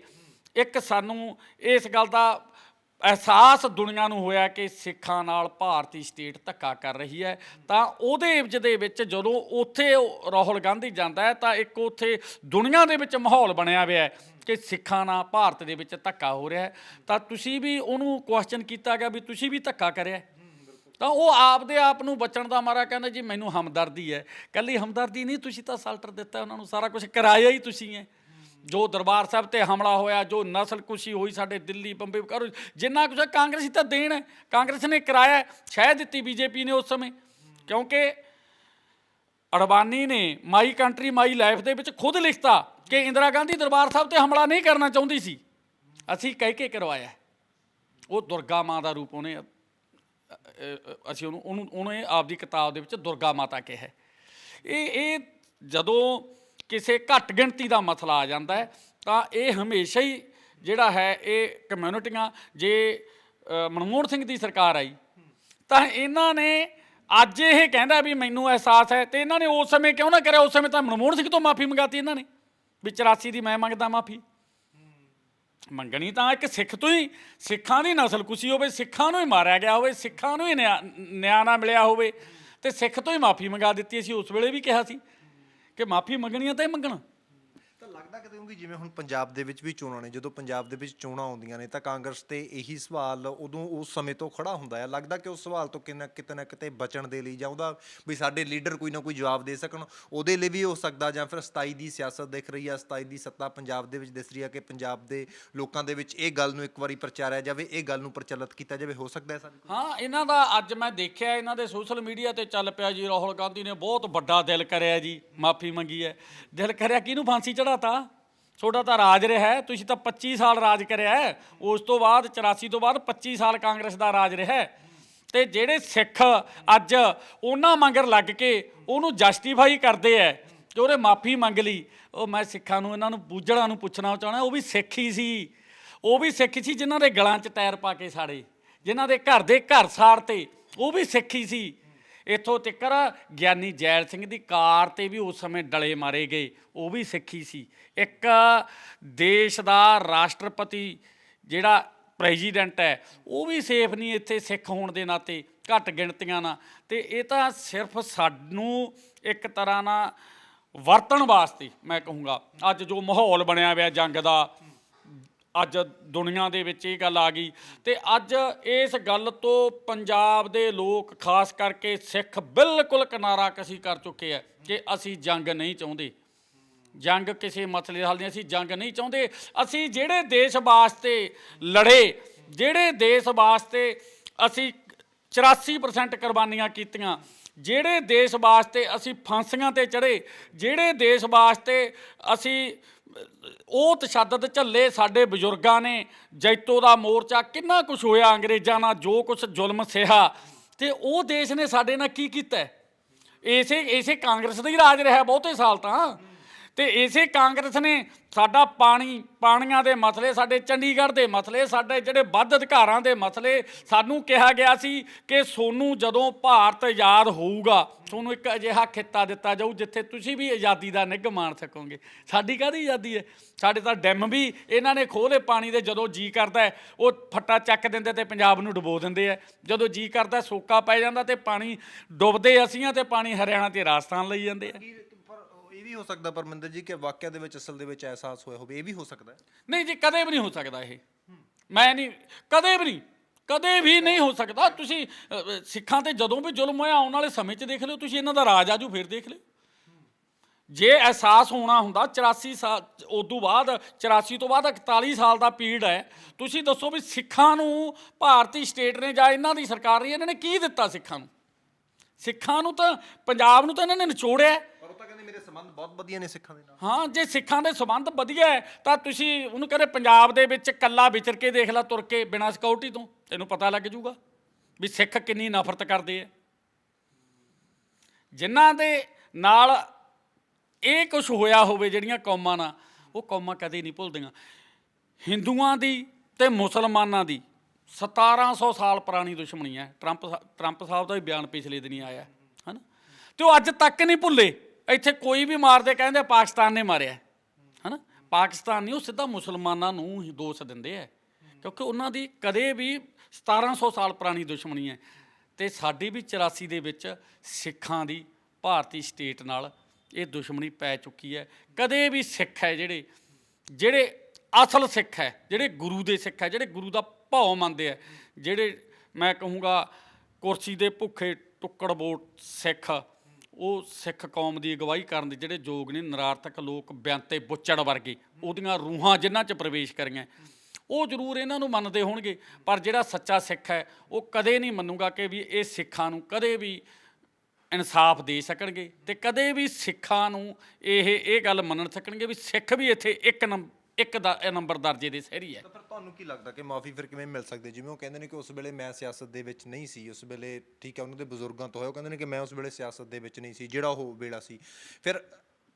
ਇੱਕ ਸਾਨੂੰ ਇਸ ਗੱਲ ਦਾ ਅਹਿਸਾਸ ਦੁਨੀਆ ਨੂੰ ਹੋਇਆ ਕਿ ਸਿੱਖਾਂ ਨਾਲ ਭਾਰਤੀ ਸਟੇਟ ਧੱਕਾ ਕਰ ਰਹੀ ਹੈ। ਤਾਂ ਉਹਦੇ ਇਵਜ ਦੇ ਵਿੱਚ ਜਦੋਂ ਉੱਥੇ ਰਾਹੁਲ ਗਾਂਧੀ ਜਾਂਦਾ ਹੈ, ਤਾਂ ਇੱਕ ਉੱਥੇ ਦੁਨੀਆ ਦੇ ਵਿੱਚ ਮਾਹੌਲ ਬਣਿਆ ਹੋਇਆ ਹੈ ਕਿ ਸਿੱਖਾਂ ਨਾਲ ਭਾਰਤ ਦੇ ਵਿੱਚ ਧੱਕਾ ਹੋ ਰਿਹਾ ਹੈ। ਤਾਂ ਤੁਸੀਂ ਵੀ ਉਹਨੂੰ ਕੁਐਸਚਨ ਕੀਤਾ ਗਿਆ ਵੀ ਤੁਸੀਂ ਵੀ ਧੱਕਾ ਕਰਿਆ ਤਾਂ ਉਹ ਆਪਦੇ ਆਪ ਨੂੰ ਬਚਣ ਦਾ ਮਾਰਾ ਕਹਿੰਦਾ ਜੀ, ਮੈਨੂੰ ਹਮਦਰਦੀ ਹੈ। ਕੱਲੀ ਹਮਦਰਦੀ ਨਹੀਂ, ਤੁਸੀਂ ਤਾਂ ਸਲਟਰ ਦਿੱਤਾ, ਉਹਨਾਂ ਨੂੰ ਸਾਰਾ ਕੁਝ ਕਰਾਇਆ ਹੀ ਤੁਸੀਂ ਹੈ। ਜੋ ਦਰਬਾਰ ਸਾਹਿਬ ਤੇ ਹਮਲਾ ਹੋਇਆ ਜੋ ਨਸਲਕੁਸ਼ੀ ਹੋਈ ਸਾਡੇ ਦਿੱਲੀ ਬੰਬੇ ਕਰੋ ਜਿੰਨਾ ਕੁਝ ਕਾਂਗਰਸੀ ਤਾਂ ਦੇਣ ਹੈ। ਕਾਂਗਰਸ ਨੇ ਕਰਾਇਆ ਹੈ, ਸ਼ਾਇਦ ਦਿੱਤੀ ਬੀਜੇਪੀ ਨੇ ਉਸ ਸਮੇਂ। ਕਿਉਂਕਿ ਅਡਵਾਨੀ ਨੇ ਮਾਈ ਕੰਟਰੀ ਮਾਈ ਲਾਈਫ ਦੇ ਵਿੱਚ ਖੁਦ ਲਿਖਤਾ ਕਿ ਇੰਦਰਾ ਗਾਂਧੀ ਦਰਬਾਰ ਸਾਹਿਬ ਤੇ ਹਮਲਾ ਨਹੀਂ ਕਰਨਾ ਚਾਹੁੰਦੀ ਸੀ। ਅਸੀਂ ਕਹਿ ਕੇ ਕਰਵਾਇਆ ਉਹ ਦੁਰਗਾ ਮਾਂ ਦਾ ਰੂਪ ਉਹਨੇ ਅਸੀਂ ਉਹਨੂੰ ਉਹਨੂੰ ਉਹਨੇ ਆਪਦੀ ਕਿਤਾਬ ਦੇ ਵਿੱਚ ਦੁਰਗਾ ਮਾਤਾ ਕਿਹਾ ਇਹ ਇਹ ਜਦੋਂ ਕਿਸੇ ਘੱਟ ਗਿਣਤੀ ਦਾ ਮਸਲਾ ਆ ਜਾਂਦਾ ਹੈ, ਤਾਂ ਇਹ ਹਮੇਸ਼ਾ ਹੀ ਜਿਹੜਾ ਹੈ ਇਹ ਕਮਿਊਨਿਟੀਆਂ, ਜੇ ਮਨਮੋਹਨ ਸਿੰਘ ਦੀ ਸਰਕਾਰ ਆਈ, ਤਾਂ ਇਹਨਾਂ ਨੇ ਅੱਜ ਇਹ ਕਹਿੰਦਾ ਵੀ ਮੈਨੂੰ ਅਹਿਸਾਸ ਹੈ, ਤੇ ਇਹਨਾਂ ਨੇ ਉਸ ਸਮੇਂ ਕਿਉਂ ਨਾ ਕਰਿਆ? ਉਸ ਸਮੇਂ ਤਾਂ ਮਨਮੋਹਨ ਸਿੰਘ ਤੋਂ ਮਾਫੀ ਮੰਗਾਤੀ ਇਹਨਾਂ ਨੇ, ਵੀ 84 ਦੀ ਮੈਂ ਮੰਗਦਾ ਮਾਫੀ। ਮੰਗਣੀ ਤਾਂ ਇੱਕ ਸਿੱਖ ਤੋਂ ਹੀ, ਸਿੱਖਾਂ ਦੀ ਨਸਲ ਕੁਸੀ ਹੋਵੇ, ਸਿੱਖਾਂ ਨੂੰ ਹੀ ਮਾਰਿਆ ਗਿਆ ਹੋਵੇ, ਸਿੱਖਾਂ ਨੂੰ ਹੀ ਨਿਆ ਨਿਆਂ ਨਾ ਮਿਲਿਆ ਹੋਵੇ, ਤੇ ਸਿੱਖ ਤੋਂ ਹੀ ਮਾਫੀ ਮੰਗਾ ਦਿੱਤੀ ਅਸੀਂ, ਉਸ ਵੇਲੇ ਵੀ ਕਿਹਾ ਸੀ। ਕਿ ਮਾਫੀ ਮੰਗਣੀ ਆ ਤਾਂ ਇਹ ਮੰਗਣਾ ਤਾਂ ਲੱਗਦਾ ਕਿਤੇ ਕਿ ਜਿਵੇਂ ਹੁਣ ਪੰਜਾਬ ਦੇ ਵਿੱਚ ਵੀ ਚੋਣਾਂ ਨੇ, ਜਦੋਂ ਪੰਜਾਬ ਦੇ ਵਿੱਚ ਚੋਣਾਂ ਆਉਂਦੀਆਂ ਨੇ ਤਾਂ ਕਾਂਗਰਸ ਤੇ ਇਹੀ ਸਵਾਲ ਉਦੋਂ ਉਸ ਸਮੇਂ ਤੋਂ ਖੜਾ ਹੁੰਦਾ ਹੈ। ਲੱਗਦਾ ਕਿ ਉਸ ਸਵਾਲ ਤੋਂ ਕਿੰਨਾ ਕਿਤੇ ਨਾ ਕਿਤੇ ਬਚਣ ਦੇ ਲਈ ਜਾਂ ਉਹਦਾ ਵੀ ਸਾਡੇ ਲੀਡਰ ਕੋਈ ਨਾ ਕੋਈ ਜਵਾਬ ਦੇ ਸਕਣ, ਉਹਦੇ ਲਈ ਵੀ ਹੋ ਸਕਦਾ ਜਾਂ ਫਿਰ 27 ਦੀ ਸਿਆਸਤ ਦਿਖ ਰਹੀ ਆ 27 ਦੀ ਸੱਤਾ ਪੰਜਾਬ ਦੇ ਵਿੱਚ ਦਿਸ ਰਹੀ ਆ ਕਿ ਪੰਜਾਬ ਦੇ ਲੋਕਾਂ ਦੇ ਵਿੱਚ ਇਹ ਗੱਲ ਨੂੰ ਇੱਕ ਵਾਰੀ ਪ੍ਰਚਾਰਿਆ ਜਾਵੇ, ਇਹ ਗੱਲ ਨੂੰ ਪ੍ਰਚਲਿਤ ਕੀਤਾ ਜਾਵੇ। ਹੋ ਸਕਦਾ ਹੈ ਸਾਡੇ ਹਾਂ, ਇਹਨਾਂ ਦਾ ਅੱਜ ਮੈਂ ਦੇਖਿਆ, ਇਹਨਾਂ ਦੇ ਸੋਸ਼ਲ ਮੀਡੀਆ ਤੇ ਚੱਲ ਪਿਆ ਜੀ, ਰਾਹੁਲ ਗਾਂਧੀ ਨੇ ਬਹੁਤ ਵੱਡਾ ਦਿਲ ਕਰਿਆ ਜੀ, ਮਾਫੀ ਮੰਗੀ ਹੈ। ਦਿਲ ਕਰਿਆ ਕਿਹਨੂੰ ਫਾਂਸੀ ਚੜਾਤਾ ਤੁਹਾਡਾ ਤਾਂ ਰਾਜ ਰਿਹਾ ਹੈ, ਤੁਸੀਂ ਤਾਂ 25 ਸਾਲ ਰਾਜ ਕਰਿਆ ਹੈ। ਉਸ ਤੋਂ ਬਾਅਦ 84 ਤੋਂ ਬਾਅਦ 25 ਸਾਲ ਕਾਂਗਰਸ ਦਾ ਰਾਜ ਰਿਹਾ ਹੈ। ਤੇ ਜਿਹੜੇ ਸਿੱਖ ਅੱਜ ਉਹਨਾਂ ਮੰਗਰ ਲੱਗ ਕੇ ਉਹਨੂੰ ਜਸਟੀਫਾਈ ਕਰਦੇ ਐ ਕਿ ਉਹਨੇ ਮਾਫੀ ਮੰਗ ਲਈ। ਉਹ ਮੈਂ ਸਿੱਖਾਂ ਨੂੰ, ਇਹਨਾਂ ਨੂੰ, ਬੂਝੜਾਂ ਨੂੰ ਪੁੱਛਣਾ ਚਾਹਣਾ ਉਹ ਵੀ ਸਿੱਖ ਹੀ ਸੀ। ਉਹ ਵੀ ਸਿੱਖ ਸੀ, ਜਿਨ੍ਹਾਂ ਦੇ ਗਲਾਂ 'ਚ ਟਾਇਰ ਪਾ ਕੇ ਸਾੜੇ, ਜਿਨ੍ਹਾਂ ਦੇ ਘਰ ਦੇ ਘਰ ਸਾੜ ਤੇ ਉਹ ਵੀ ਸਿੱਖ ਹੀ ਸੀ। ਇੱਥੋਂ ਤਿੱਕਰ ਗਿਆਨੀ ਜੈਲ ਸਿੰਘ ਦੀ ਕਾਰ ਤੇ ਵੀ ਉਸ ਸਮੇਂ ਡਲੇ ਮਾਰੇ ਗਏ, ਉਹ ਵੀ ਸਿੱਖੀ ਸੀ। ਇੱਕ ਦੇਸ਼ ਦਾ ਰਾਸ਼ਟਰਪਤੀ ਜਿਹੜਾ ਪ੍ਰੈਜ਼ੀਡੈਂਟ ਹੈ, ਉਹ ਵੀ ਸੇਫ ਨਹੀਂ ਇੱਥੇ ਸਿੱਖ ਹੋਣ ਦੇ ਨਾਤੇ, ਘੱਟ ਗਿਣਤੀਆਂ ਨਾਲ। ਤੇ ਇਹ ਤਾਂ ਸਿਰਫ ਸਾਨੂੰ ਇੱਕ ਤਰ੍ਹਾਂ ਨਾਲ ਵਰਤਣ ਵਾਸਤੇ ਮੈਂ ਕਹੂੰਗਾ। ਅੱਜ ਜੋ ਮਾਹੌਲ ਬਣਿਆ ਹੋਇਆ ਜੰਗ ਦਾ ਅੱਜ ਦੁਨੀਆ ਦੇ ਵਿੱਚ ਇਹ ਗੱਲ ਆ ਗਈ। ਤੇ ਅੱਜ ਇਸ ਗੱਲ ਤੋਂ ਪੰਜਾਬ ਦੇ ਲੋਕ, ਖਾਸ ਕਰਕੇ ਸਿੱਖ, ਬਿਲਕੁਲ ਕਿਨਾਰਾ ਕਸੀ ਕਰ ਚੁੱਕੇ ਆ ਕਿ ਅਸੀਂ ਜੰਗ ਨਹੀਂ ਚਾਹੁੰਦੇ। ਜੰਗ ਕਿਸੇ ਮਸਲੇ ਹੱਲ ਨਹੀਂ, ਅਸੀਂ ਜੰਗ ਨਹੀਂ ਚਾਹੁੰਦੇ। ਅਸੀਂ ਜਿਹੜੇ ਦੇਸ਼ ਵਾਸਤੇ ਲੜੇ, ਜਿਹੜੇ ਦੇਸ਼ ਵਾਸਤੇ ਅਸੀਂ 84% ਕੁਰਬਾਨੀਆਂ ਕੀਤੀਆਂ, ਜਿਹੜੇ ਦੇਸ਼ ਵਾਸਤੇ ਅਸੀਂ ਫਾਂਸੀਆਂ ਤੇ ਚੜੇ ਜਿਹੜੇ ਦੇਸ਼ ਵਾਸਤੇ ਅਸੀਂ ਉਹ ਤਸ਼ੱਦਦ ਝੱਲੇ ਸਾਡੇ ਬਜ਼ੁਰਗਾਂ ਨੇ, ਜੈਤੋ ਦਾ ਮੋਰਚਾ, ਕਿੰਨਾ ਕੁਝ ਹੋਇਆ ਅੰਗਰੇਜ਼ਾਂ ਨਾਲ, ਜੋ ਕੁਝ ਜ਼ੁਲਮ ਸਿਹਾ। ਤੇ ਉਹ ਦੇਸ਼ ਨੇ ਸਾਡੇ ਨਾਲ ਕੀ ਕੀਤਾ? ਇਸੇ ਇਸੇ ਕਾਂਗਰਸ ਦਾ ਹੀ ਰਾਜ ਰਿਹਾ ਬਹੁਤੇ ਸਾਲ ਤਾਂ। ਤੇ ਇਸੇ ਕਾਂਗਰਸ ਨੇ ਸਾਡਾ ਪਾਣੀ, ਪਾਣੀਆਂ ਦੇ ਮਸਲੇ, ਸਾਡੇ ਚੰਡੀਗੜ੍ਹ ਦੇ ਮਸਲੇ, ਸਾਡੇ ਜਿਹੜੇ ਵੱਧ ਅਧਿਕਾਰਾਂ ਦੇ ਮਸਲੇ, ਸਾਨੂੰ ਕਿਹਾ ਗਿਆ ਸੀ ਕਿ ਸੋਨੂੰ ਜਦੋਂ ਭਾਰਤ ਆਜ਼ਾਦ ਹੋਊਗਾ ਤੁਹਾਨੂੰ ਇੱਕ ਅਜਿਹਾ ਖਿੱਤਾ ਦਿੱਤਾ ਜਾਊ ਜਿੱਥੇ ਤੁਸੀਂ ਵੀ ਆਜ਼ਾਦੀ ਦਾ ਨਿੱਘ ਮਾਣ ਸਕੋਗੇ। ਸਾਡੀ ਕਾਹਦੀ ਆਜ਼ਾਦੀ ਹੈ? ਸਾਡੇ ਤਾਂ ਡੈਮ ਵੀ ਇਹਨਾਂ ਨੇ ਖੋਲੇ ਪਾਣੀ ਦੇ, ਜਦੋਂ ਜੀ ਕਰਦਾ ਉਹ ਫੱਟਾ ਚੱਕ ਦਿੰਦੇ ਤੇ ਪੰਜਾਬ ਨੂੰ ਡੁਬੋ ਦਿੰਦੇ ਆ ਜਦੋਂ ਜੀ ਕਰਦਾ, ਸੋਕਾ ਪੈ ਜਾਂਦਾ ਤੇ ਪਾਣੀ ਡੁੱਬਦੇ ਅਸੀਂ ਆ ਤੇ ਪਾਣੀ ਹਰਿਆਣਾ ਤੇ ਰਾਜਸਥਾਨ ਲਈ ਜਾਂਦੇ ਆ ਇਹ ਵੀ ਹੋ ਸਕਦਾ ਪਰਮਿੰਦਰ ਜੀ ਕਿ ਵਾਕਿਆ ਦੇ ਵਿੱਚ ਅਸਲ ਦੇ ਵਿੱਚ ਅਹਿਸਾਸ ਹੋਇਆ ਹੋਵੇ ਇਹ ਵੀ ਹੋ ਸਕਦਾ ਹੈ। ਨਹੀਂ ਜੀ ਕਦੇ ਵੀ ਨਹੀਂ ਹੋ ਸਕਦਾ ਇਹ। ਮੈਂ ਨਹੀਂ ਕਦੇ ਵੀ ਨਹੀਂ ਕਦੇ ਵੀ ਨਹੀਂ ਹੋ ਸਕਦਾ। ਤੁਸੀਂ ਅ, ਸਿੱਖਾਂ ਤੇ ਜਦੋਂ ਵੀ ਜ਼ੁਲਮ ਹੋਇਆ ਆਉਣ ਵਾਲੇ ਸਮੇਂ 'ਚ ਦੇਖ ਲਿਓ ਤੁਸੀਂ ਇਹਨਾਂ ਦਾ ਰਾਜ ਆਜੂ ਫਿਰ ਦੇਖ ਲਿਓ। ਜੇ ਅਹਿਸਾਸ ਹੋਣਾ ਹੁੰਦਾ 84 ਸਾਲ ਉਦੋਂ ਬਾਅਦ 84 ਤੋਂ ਬਾਅਦ 41 ਸਾਲ ਦਾ ਪੀੜ ਹੈ ਤੁਸੀਂ ਦੱਸੋ ਵੀ ਸਿੱਖਾਂ ਨੂੰ ਭਾਰਤੀ ਸਟੇਟ ਨੇ ਜਾਂ ਇਹਨਾਂ ਦੀ ਸਰਕਾਰ ਨੇ ਇਹਨਾਂ ਨੇ ਕੀ ਦਿੱਤਾ ਸਿੱਖਾਂ ਨੂੰ? ਸਿੱਖਾਂ ਨੂੰ ਤਾਂ ਪੰਜਾਬ ਨੂੰ ਤਾਂ ਇਹਨਾਂ ਨੇ ਨਿਚੋੜਿਆ। ਹੈ। ਮੇਰੇ ਸੰਬੰਧ ਬਹੁਤ ਵਧੀਆ ਨੇ ਸਿੱਖਾਂ ਦੇ ਨਾਲ। ਹਾਂ, ਜੇ ਸਿੱਖਾਂ ਦੇ ਸਬੰਧ ਵਧੀਆ ਹੈ, ਤਾਂ ਤੁਸੀਂ ਉਹਨੂੰ ਕਹਿੰਦੇ ਪੰਜਾਬ ਦੇ ਵਿੱਚ ਕੱਲਾ ਵਿਚਰ ਕੇ ਦੇਖ ਲੈ, ਤੁਰ ਕੇ ਬਿਨਾਂ ਸਿਕਿਉਰਿਟੀ ਤੋਂ, ਤੈਨੂੰ ਪਤਾ ਲੱਗ ਜਾਊਗਾ ਵੀ ਸਿੱਖ ਕਿੰਨੀ ਨਫ਼ਰਤ ਕਰਦੇ ਆ। ਜਿਨ੍ਹਾਂ ਦੇ ਨਾਲ ਇਹ ਕੁਝ ਹੋਇਆ ਹੋਵੇ, ਜਿਹੜੀਆਂ ਕੌਮਾਂ ਨਾਲ, ਉਹ ਕੌਮਾਂ ਕਦੇ ਨਹੀਂ ਭੁੱਲਦੀਆਂ। ਹਿੰਦੂਆਂ ਦੀ ਤੇ ਮੁਸਲਮਾਨਾਂ ਦੀ 1700 ਸਾਲ ਪੁਰਾਣੀ ਦੁਸ਼ਮਣੀ ਹੈ। ਟਰੰਪ ਸਾ- ਟਰੰਪ ਸਾਹਿਬ ਦਾ ਵੀ ਬਿਆਨ ਪਿਛਲੇ ਦਿਨੀ ਆਇਆ ਹੈ ਹਨਾ? ਤੇ ਉਹ ਅੱਜ ਤੱਕ ਨਹੀਂ ਭੁੱਲੇ। ਇੱਥੇ ਕੋਈ ਵੀ ਮਾਰਦੇ ਕਹਿੰਦੇ ਪਾਕਿਸਤਾਨ ਨੇ ਮਾਰਿਆ। ਹਨਾ? ਪਾਕਿਸਤਾਨ ਨਹੀਂ, ਉਹ ਸਿੱਧਾ ਮੁਸਲਮਾਨਾਂ ਨੂੰ ਹੀ ਦੋਸ਼ ਦਿੰਦੇ ਆ। ਕਿਉਂਕਿ ਉਹਨਾਂ ਦੀ ਕਦੇ ਵੀ 1700 ਸਾਲ ਪੁਰਾਣੀ ਦੁਸ਼ਮਣੀ ਹੈ। ਤੇ ਸਾਡੀ ਵੀ 84 ਦੇ ਵਿੱਚ ਸਿੱਖਾਂ ਦੀ ਭਾਰਤੀ ਸਟੇਟ ਨਾਲ ਇਹ ਦੁਸ਼ਮਣੀ ਪੈ ਚੁੱਕੀ ਹੈ। ਕਦੇ ਵੀ ਸਿੱਖ ਹੈ ਜਿਹੜੇ ਜਿਹੜੇ ਅਸਲ ਸਿੱਖ ਹੈ, ਜਿਹੜੇ ਗੁਰੂ ਦੇ ਸਿੱਖ ਹੈ, ਜਿਹੜੇ ਗੁਰੂ ਦਾ ਭਾਉ ਮੰਨਦੇ ਆ, ਜਿਹੜੇ ਮੈਂ ਕਹੂੰਗਾ ਕੁਰਸੀ ਦੇ ਭੁੱਖੇ ਟੁੱਕੜ ਵੋਟ ਸਿੱਖ ਉਹ ਸਿੱਖ ਕੌਮ ਦੀ ਅਗਵਾਈ ਕਰਨ ਦੇ ਜਿਹੜੇ ਯੋਗ ਨੇ ਨਰਾਰਥਕ ਲੋਕ, ਬਿਆੰਤੇ ਬੁੱਚੜ ਵਰਗੇ, ਉਹਦੀਆਂ ਰੂਹਾਂ ਜਿਨ੍ਹਾਂ 'ਚ ਪ੍ਰਵੇਸ਼ ਕਰੀਆਂ, ਉਹ ਜ਼ਰੂਰ ਇਹਨਾਂ ਨੂੰ ਮੰਨਦੇ ਹੋਣਗੇ, ਪਰ ਜਿਹੜਾ ਸੱਚਾ ਸਿੱਖ ਹੈ, ਉਹ ਕਦੇ ਨਹੀਂ ਮੰਨੂਗਾ ਕਿ ਵੀ ਇਹ ਸਿੱਖਾਂ ਨੂੰ ਕਦੇ ਵੀ ਇਨਸਾਫ ਦੇ ਸਕਣਗੇ ਤੇ ਕਦੇ ਵੀ ਸਿੱਖਾਂ ਨੂੰ ਇਹ ਇਹ ਗੱਲ ਮੰਨਣ ਸਕਣਗੇ ਵੀ ਸਿੱਖ ਵੀ ਇੱਥੇ ਇੱਕ ਨੰਬ ਇੱਕ ਦਾ ਨੰਬਰ ਦਰਜੇ ਦੇ ਸਹਿਰੀ ਹੈ। ਤਾਂ ਫਿਰ ਤੁਹਾਨੂੰ ਕੀ ਲੱਗਦਾ ਕਿ ਮਾਫੀ ਫਿਰ ਕਿਵੇਂ ਮਿਲ ਸਕਦੀ ਹੈ? ਜਿਵੇਂ ਉਹ ਕਹਿੰਦੇ ਨੇ ਕਿ ਉਸ ਵੇਲੇ ਮੈਂ ਸਿਆਸਤ ਦੇ ਵਿੱਚ ਨਹੀਂ ਸੀ ਉਸ ਵੇਲੇ ਠੀਕ ਹੈ ਉਹਨਾਂ ਦੇ ਬਜ਼ੁਰਗਾਂ ਤੋਂ ਹੋਇਆ ਉਹ ਕਹਿੰਦੇ ਨੇ ਕਿ ਮੈਂ ਉਸ ਵੇਲੇ ਸਿਆਸਤ ਦੇ ਵਿੱਚ ਨਹੀਂ ਸੀ ਜਿਹੜਾ ਉਹ ਵੇਲਾ ਸੀ। ਫਿਰ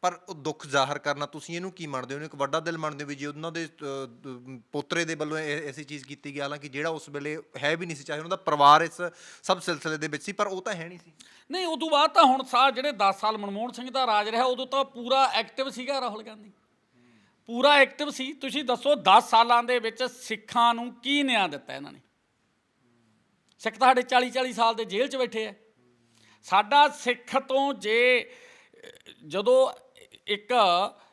ਪਰ ਉਹ ਦੁੱਖ ਜ਼ਾਹਰ ਕਰਨਾ ਤੁਸੀਂ ਇਹਨੂੰ ਕੀ ਮੰਨਦੇ ਹੋ? ਇਹਨੂੰ ਇੱਕ ਵੱਡਾ ਦਿਲ ਮੰਨਦੇ ਹੋ ਵੀ ਜੇ ਉਹਨਾਂ ਦੇ ਅ, ਦ- ਪੋਤਰੇ ਦੇ ਵੱਲੋਂ ਇਹ- ਐਸੀ ਚੀਜ਼ ਕੀਤੀ ਗਈ ਹਾਲਾਂਕਿ ਜਿਹੜਾ ਉਸ ਵੇਲੇ ਹੈ ਵੀ ਨਹੀਂ ਸੀ ਚਾਹੇ ਉਹਨਾਂ ਦਾ ਪਰਿਵਾਰ ਇਸ ਸਭ ਸਿਲਸਿਲੇ ਦੇ ਵਿੱਚ ਸੀ ਪਰ ਉਹ ਤਾਂ ਹੈ ਨਹੀਂ ਸੀ। ਨਹੀਂ ਉਦੋਂ ਬਾਅਦ ਤਾਂ ਹੁਣ ਸਾ ਜਿਹੜੇ 10 ਸਾਲ ਮਨਮੋਹਨ ਸਿੰਘ ਦਾ ਰਾਜ ਰਿਹਾ ਉਦੋਂ ਤਾਂ ਪੂਰਾ ਐਕਟਿਵ ਸੀਗਾ ਰਾਹੁਲ ਗਾਂਧੀ। ਪੂਰਾ ਐਕਟਿਵ ਸੀ। ਤੁਸੀਂ ਦੱਸੋ 10 ਸਾਲਾਂ ਦੇ ਵਿੱਚ ਸਿੱਖਾਂ ਨੂੰ ਕੀ ਨਿਆਂ ਦਿੱਤਾ ਇਹਨਾਂ ਨੇ? ਸਿੱਖ ਤਾਂ ਸਾਡੇ 40 40 ਸਾਲ ਦੇ ਜੇਲ੍ਹ 'ਚ ਬੈਠੇ ਆ। ਸਾਡਾ ਸਿੱਖ ਤੋਂ ਜੇ, ਜਦੋਂ ਇੱਕ,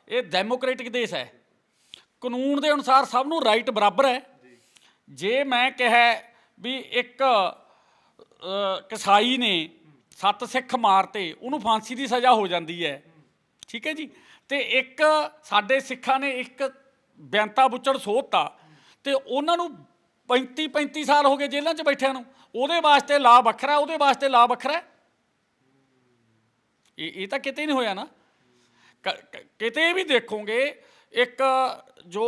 ਇਹ ਡੈਮੋਕ੍ਰੈਟਿਕ ਦੇਸ਼ ਹੈ, ਕਾਨੂੰਨ ਦੇ ਅਨੁਸਾਰ ਸਭ ਨੂੰ ਰਾਈਟ ਬਰਾਬਰ ਹੈ। ਜੇ ਮੈਂ ਕਿਹਾ ਵੀ ਇੱਕ ਕਸਾਈ ਨੇ ਸੱਤ ਸਿੱਖ ਮਾਰਤੇ, ਉਹਨੂੰ ਫਾਂਸੀ ਦੀ ਸਜ਼ਾ ਹੋ ਜਾਂਦੀ ਹੈ। ਠੀਕ ਹੈ ਜੀ? ਤੇ ਇੱਕ ਸਾਡੇ ਸਿੱਖਾਂ ਨੇ ਇੱਕ ਬੈਂਤਾ ਬੁੱਚੜ ਸੋਧਤਾ ਤੇ ਉਹਨਾਂ ਨੂੰ 35 35 ਸਾਲ ਹੋ ਗਏ ਜੇਲ੍ਹਾਂ 'ਚ ਬੈਠਿਆਂ ਨੂੰ। ਉਹਦੇ ਵਾਸਤੇ ਲਾ ਵੱਖਰਾ, ਉਹਦੇ ਵਾਸਤੇ ਲਾ ਵੱਖਰਾ। ਇਹ ਇਹ ਤਾਂ ਕਿਤੇ ਨਹੀਂ ਹੋਇਆ ਨਾ। ਕ- ਕਿਤੇ ਵੀ ਦੇਖੋਗੇ, ਇੱਕ ਜੋ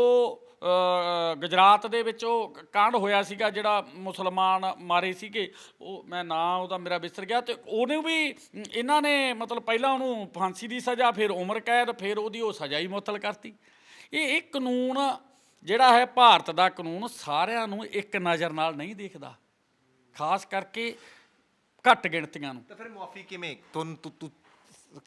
ਗੁਜਰਾਤ ਦੇ ਵਿੱਚ ਉਹ ਕਾਂਡ ਹੋਇਆ ਸੀਗਾ ਜਿਹੜਾ ਮੁਸਲਮਾਨ ਮਾਰੇ ਸੀਗੇ। ਉਹ ਮੈਂ ਨਾਂ ਉਹਦਾ ਮੇਰਾ ਵਿਸਰ ਗਿਆ ਤੇ ਉਹਨੂੰ ਵੀ ਇਹਨਾਂ ਨੇ ਮਤਲਬ ਪਹਿਲਾਂ ਉਹਨੂੰ ਫਾਂਸੀ ਦੀ ਸਜ਼ਾ, ਫਿਰ ਉਮਰ ਕੈਦ, ਫਿਰ ਉਹਦੀ ਉਹ ਸਜ਼ਾ ਹੀ ਮੁਅੱਤਲ ਕਰਤੀ। ਇਹ ਇਹ ਕਾਨੂੰਨ ਜਿਹੜਾ ਹੈ ਭਾਰਤ ਦਾ ਕਾਨੂੰਨ ਸਾਰਿਆਂ ਨੂੰ ਇੱਕ ਨਜ਼ਰ ਨਾਲ ਨਹੀਂ ਦੇਖਦਾ। ਖਾਸ ਕਰਕੇ ਘੱਟ ਗਿਣਤੀਆਂ ਨੂੰ। ਤਾਂ ਫਿਰ ਮਾਫੀ ਕਿਵੇਂ? ਤੁਹਾਨੂੰ ਤੁ- ਤੁ-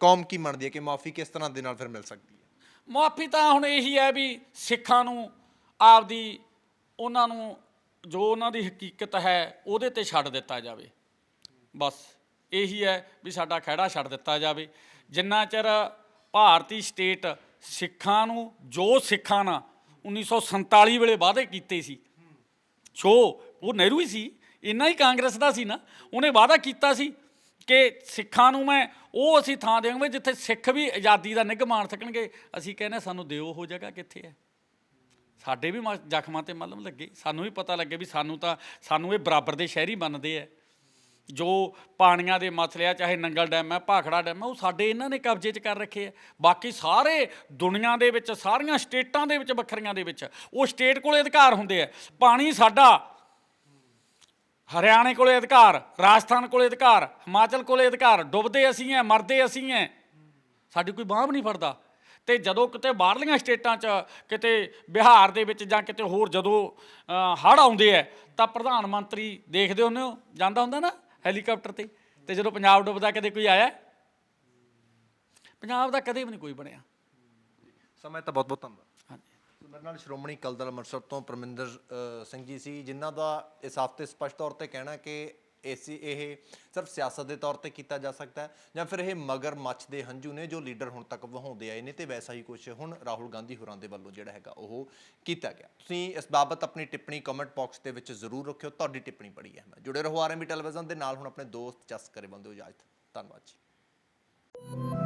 ਕੌਮ ਕੀ ਮੰਨਦੀ ਹੈ ਕਿ ਮਾਫੀ ਕਿਸ ਤਰ੍ਹਾਂ ਦੇ ਨਾਲ ਫਿਰ ਮਿਲ ਸਕਦੀ ਹੈ? ਮੁਆਫੀ ਤਾਂ ਹੁਣ ਇਹੀ ਹੈ ਵੀ ਸਿੱਖਾਂ ਨੂੰ, ਆਪਦੀ ਉਹਨਾਂ ਨੂੰ ਜੋ ਉਹਨਾਂ ਦੀ ਹਕੀਕਤ ਹੈ ਉਹਦੇ ਤੇ ਛੱਡ ਦਿੱਤਾ ਜਾਵੇ। ਬਸ ਇਹੀ ਹੈ ਵੀ ਸਾਡਾ ਖਹਿੜਾ ਛੱਡ ਦਿੱਤਾ ਜਾਵੇ। ਜਿੰਨਾ ਚਿਰ ਭਾਰਤੀ ਸਟੇਟ ਸਿੱਖਾਂ ਨੂੰ, ਜੋ ਸਿੱਖਾਂ ਨਾਲ 1947 ਵੇਲੇ ਵਾਅਦੇ ਕੀਤੇ ਸੀ ਸ਼ੋ ਉਹ ਨਹਿਰੂ ਹੀ ਸੀ, ਇੰਨਾ ਹੀ ਕਾਂਗਰਸ ਦਾ ਸੀ ਨਾ, ਉਹਨੇ ਵਾਅਦਾ ਕੀਤਾ ਸੀ ਕਿ ਸਿੱਖਾਂ ਨੂੰ ਮੈਂ, ਉਹ ਅਸੀਂ ਥਾਂ ਦੇਵਾਂਗੇ ਜਿੱਥੇ ਸਿੱਖ ਵੀ ਆਜ਼ਾਦੀ ਦਾ ਨਿੱਘ ਮਾਣ ਸਕਣਗੇ। ਅਸੀਂ ਕਹਿੰਦੇ ਸਾਨੂੰ ਦਿਓ ਉਹ ਜਗ੍ਹਾ ਕਿੱਥੇ ਹੈ। ਸਾਡੇ ਵੀ ਮ- ਜ਼ਖਮਾਂ ਤੇ ਮਲਮ ਲੱਗੇ। ਸਾਨੂੰ ਵੀ ਪਤਾ ਲੱਗੇ ਵੀ ਸਾਨੂੰ ਤਾਂ, ਸਾਨੂੰ ਇਹ ਬਰਾਬਰ ਦੇ ਸ਼ਹਿਰੀ ਮੰਨਦੇ ਆ ਜੋ ਪਾਣੀਆਂ ਦੇ ਮਸਲੇ ਆ ਚਾਹੇ ਨੰਗਲ ਡੈਮ ਹੈ, ਭਾਖੜਾ ਡੈਮ ਹੈ, ਉਹ ਸਾਡੇ ਇਹਨਾਂ ਨੇ ਕਬਜ਼ੇ 'ਚ ਕਰ ਰੱਖੇ ਆ ਬਾਕੀ ਸਾਰੇ ਦੁਨੀਆ ਦੇ ਵਿੱਚ, ਸਾਰੀਆਂ ਸਟੇਟਾਂ ਦੇ ਵਿੱਚ, ਵੱਖਰੀਆਂ ਦੇ ਵਿੱਚ, ਉਹ ਸਟੇਟ ਕੋਲੇ ਅਧਿਕਾਰ ਹੁੰਦੇ ਆ ਪਾਣੀ ਸਾਡਾ ਹਰਿਆਣੇ ਕੋਲੇ ਅਧਿਕਾਰ, ਰਾਜਸਥਾਨ ਕੋਲੇ ਅਧਿਕਾਰ, ਹਿਮਾਚਲ ਕੋਲੇ ਅਧਿਕਾਰ, ਡੁੱਬਦੇ ਅਸੀਂ ਐ, ਮਰਦੇ ਅਸੀਂ ਐ। ਸਾਡੀ ਕੋਈ ਬਾਂਹ ਨਹੀਂ ਫੜਦਾ। ਤੇ ਜਦੋਂ ਕਿਤੇ ਬਾਹਰਲੀਆਂ ਸਟੇਟਾਂ 'ਚ ਕਿਤੇ ਬਿਹਾਰ ਦੇ ਵਿੱਚ ਜਾਂ ਕਿਤੇ ਹੋਰ ਜਦੋਂ ਹੜ ਆਉਂਦੇ ਐ, ਤਾਂ ਪ੍ਰਧਾਨ ਮੰਤਰੀ ਦੇਖਦੇ ਹੁੰਦੇ ਹੋ? ਜਾਂਦਾ ਹੁੰਦਾ ਨਾ ਹੈਲੀਕਾਪਟਰ ਤੇ? ਤੇ ਜਦੋਂ ਪੰਜਾਬ ਡੁੱਬਦਾ ਕਦੇ ਕੋਈ ਆਇਆ? ਪੰਜਾਬ ਦਾ ਕਦੇ ਵੀ ਨਹੀਂ ਕੋਈ ਬਣਿਆ। ਸਮਾਂ ਤਾਂ ਬਹੁਤ ਬਹੁਤ ਧੰਨਵਾਦ। ਮੇਰੇ ਨਾਲ ਸ਼੍ਰੋਮਣੀ ਅਕਾਲੀ ਦਲ ਅੰਮ੍ਰਿਤਸਰ ਤੋਂ ਪਰਮਿੰਦਰ ਸਿੰਘ ਜੀ ਸੀ, ਜਿਨ੍ਹਾਂ ਦਾ ਇਸ ਹਫ਼ਤੇ ਸਪਸ਼ਟ ਤੌਰ ਤੇ ਕਹਿਣਾ ਕਿ ਏਸੀ, ਇਹ ਸਿਰਫ ਸਿਆਸਤ ਦੇ ਤੌਰ ਤੇ ਕੀਤਾ ਜਾ ਸਕਦਾ ਹੈ ਜਾਂ ਫਿਰ ਇਹ ਮਗਰ ਮੱਛ ਦੇ ਹੰਝੂ ਨੇ ਜੋ ਲੀਡਰ ਹੁਣ ਤੱਕ ਵਹਾਉਂਦੇ ਆਏ ਨੇ ਤੇ ਵੈਸਾ ਹੀ ਕੁਝ ਹੁਣ ਰਾਹੁਲ ਗਾਂਧੀ ਹੋਰਾਂ ਦੇ ਵੱਲੋਂ ਜਿਹੜਾ ਹੈਗਾ ਉਹ ਕੀਤਾ ਗਿਆ। ਤੁਸੀਂ ਇਸ ਬਾਬਤ ਆਪਣੀ ਟਿੱਪਣੀ ਕਮੈਂਟ ਬਾਕਸ ਦੇ ਵਿੱਚ ਜ਼ਰੂਰ ਰੱਖਿਓ, ਤੁਹਾਡੀ ਟਿੱਪਣੀ ਬੜੀ ਹੈ ਜੁੜੇ ਰਹੋ ਆਰਐਮਬੀ ਟੈਲੀਵਿਜ਼ਨ ਦੇ ਨਾਲ ਹੁਣ ਆਪਣੇ ਦੋਸਤ ਜਸ ਕਰੇ ਬੰਦੇ ਇਜਾਜ਼ਤ ਧੰਨਵਾਦ ਜੀ।